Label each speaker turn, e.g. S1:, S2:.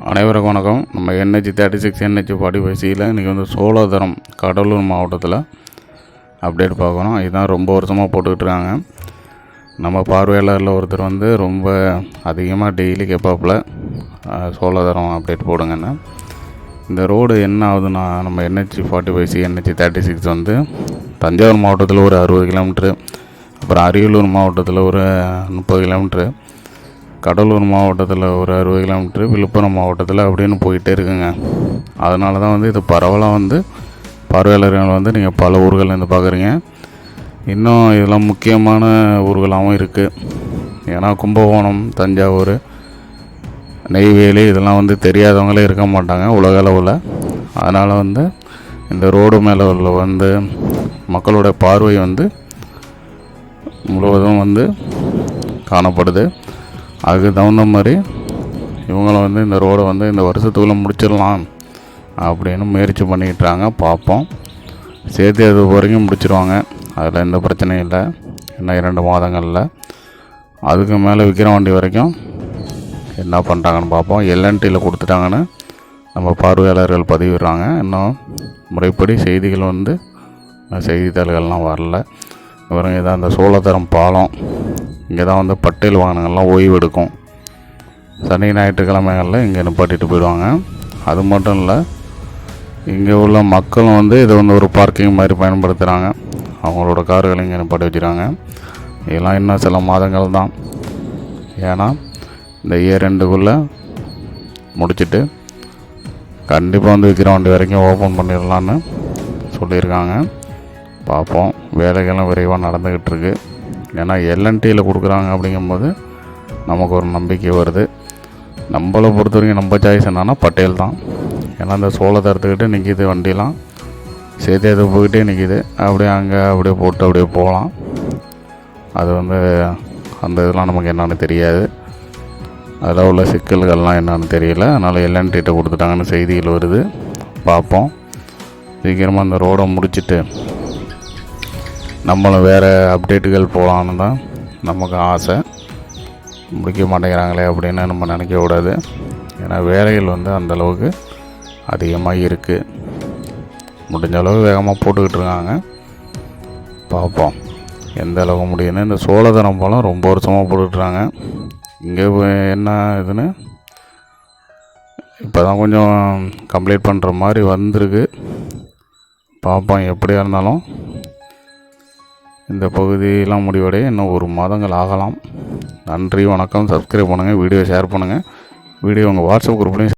S1: அனைவருக்கும் வணக்கம். நம்ம NH thirty six NH forty five சியில் இன்றைக்கி வந்து சோழதரம் கடலூர் மாவட்டத்தில் அப்டேட் பார்க்குறோம் இதுதான் ரொம்ப வருஷமாக போட்டுக்கிட்டு இருக்காங்க. நம்ம பார்வையாளரில் ஒருத்தர் வந்து ரொம்ப அதிகமாக டெய்லி கேட்பாப்புல சோழதரம் அப்டேட் போடுங்கன்னு. இந்த ரோடு என்ன ஆகுதுன்னா நம்ம NH forty five C NH thirty six வந்து தஞ்சாவூர் மாவட்டத்தில் ஒரு அறுபது கிலோமீட்ரு அப்புறம் அரியலூர் மாவட்டத்தில் ஒரு முப்பது கிலோமீட்ரு கடலூர் மாவட்டத்தில் ஒரு அறுபது கிலோமீட்ரு விழுப்புரம் மாவட்டத்தில் அப்படின்னு போயிட்டே இருக்குங்க. அதனால தான் வந்து இது பரவலாக வந்து பார்வையாளர்கள் வந்து நீங்கள் பல ஊர்கள்லேருந்து பார்க்குறீங்க இன்னும் இதெல்லாம் முக்கியமான ஊர்களாகவும் இருக்குது ஏன்னா கும்பகோணம் தஞ்சாவூர் நெய்வேலி இதெல்லாம் வந்து தெரியாதவங்களே இருக்க மாட்டாங்க உலக அளவில். அதனால் வந்து இந்த ரோடு மேலே உள்ள வந்து மக்களோட பார்வை வந்து முழுவதும் வந்து காணப்படுது. அதுக்கு தகுந்த மாதிரி இவங்கள வந்து இந்த ரோடை வந்து இந்த வருஷத்துக்குள்ளே முடிச்சிடலாம் அப்படின்னு முயற்சி பண்ணிக்கிட்டாங்க. பார்ப்போம். சேர்த்து அது வரைக்கும் முடிச்சிருவாங்க. அதில் எந்த பிரச்சனையும் இல்லை. இன்னும் இரண்டு மாதங்களில். அதுக்கு மேலே விற்கிற வரைக்கும் என்ன பண்ணுறாங்கன்னு பார்ப்போம். எல்என்டியில் கொடுத்துட்டாங்கன்னு நம்ம பார்வையாளர்கள் பதிவிடுறாங்க. இன்னும் முறைப்படி செய்திகள் வந்து செய்தித்தாள்கள்லாம் வரல. இவருங்க இதான் அந்த சோழதரம் பாலம் இங்கே தான் வந்து பட்டேல் வாகனங்கள்லாம் ஓய்வு எடுக்கும் சனி ஞாயிற்றுக்கிழமைகளில் இங்கே நிப்பாட்டிட்டு போயிடுவாங்க. அது மட்டும் இல்லை இங்கே உள்ள மக்களும் வந்து இதை வந்து ஒரு பார்க்கிங் மாதிரி பயன்படுத்துகிறாங்க அவங்களோட கார்கள் இங்கே நிப்பாட்டி வச்சுருக்காங்க இதெல்லாம் இன்னும் சில மாதங்கள் தான். ஏன்னா இந்த இயர் ரெண்டுக்குள்ளே முடிச்சிட்டு கண்டிப்பாக வந்து விற்கிற வண்டி வரைக்கும் ஓப்பன் பண்ணிடலான்னு சொல்லியிருக்காங்க. பார்ப்போம். வேலைகள்லாம் விரைவாக நடந்துக்கிட்டு இருக்குது ஏன்னா எல்என்டியில் கொடுக்குறாங்க அப்படிங்கும்போது நமக்கு ஒரு நம்பிக்கை வருது. நம்மளை பொறுத்த வரைக்கும் நம்ம சாய்ஸ் என்னன்னா பட்டேல் தான். ஏன்னா இந்த எடுத்துக்கிட்டு நிற்கிது வண்டிலாம். சேத்தியத்தை போய்கிட்டே நிற்கிது அப்படியே அங்கே அப்படியே போட்டு அப்படியே போகலாம். அது வந்து அந்த இதெல்லாம் நமக்கு என்னென்னு தெரியாது. அதில் உள்ள சிக்கல்கள்லாம் என்னன்னு தெரியல. அதனால் எல்என்டிகிட்ட கொடுத்துட்டாங்கன்னு செய்திகள் வருது. பார்ப்போம். சீக்கிரமாக அந்த ரோடை முடிச்சிட்டு நம்மளும் வேறு அப்டேட்டுகள் போகலான்னு தான் நமக்கு ஆசை. முடிக்க மாட்டேங்கிறாங்களே அப்படின்னு நம்ம நினைக்க கூடாது. ஏன்னா வேலைகள் வந்து அந்த அளவுக்கு அதிகமாக இருக்குது முடிஞ்ச அளவு வேகமாக போட்டுக்கிட்டு இருக்காங்க. பார்ப்போம் எந்த அளவுக்கு முடியுதுன்னு இந்த சோழதனம் பழம் ரொம்ப வருஷமாக போட்டுட்ருக்காங்க இங்கே என்ன இதுன்னு? இப்போ தான் கொஞ்சம் கம்ப்ளீட் பண்ணுற மாதிரி வந்திருக்கு. பார்ப்போம் எப்படியா இருந்தாலும். இந்த பகுதியெல்லாம் முடிவடைய இன்னும் ஒரு மாதங்கள் ஆகலாம். நன்றி வணக்கம். சப்ஸ்கிரைப் பண்ணுங்கள் வீடியோ ஷேர் பண்ணுங்கள் வீடியோ உங்கள் வாட்ஸ்அப் குரூப்லேயும்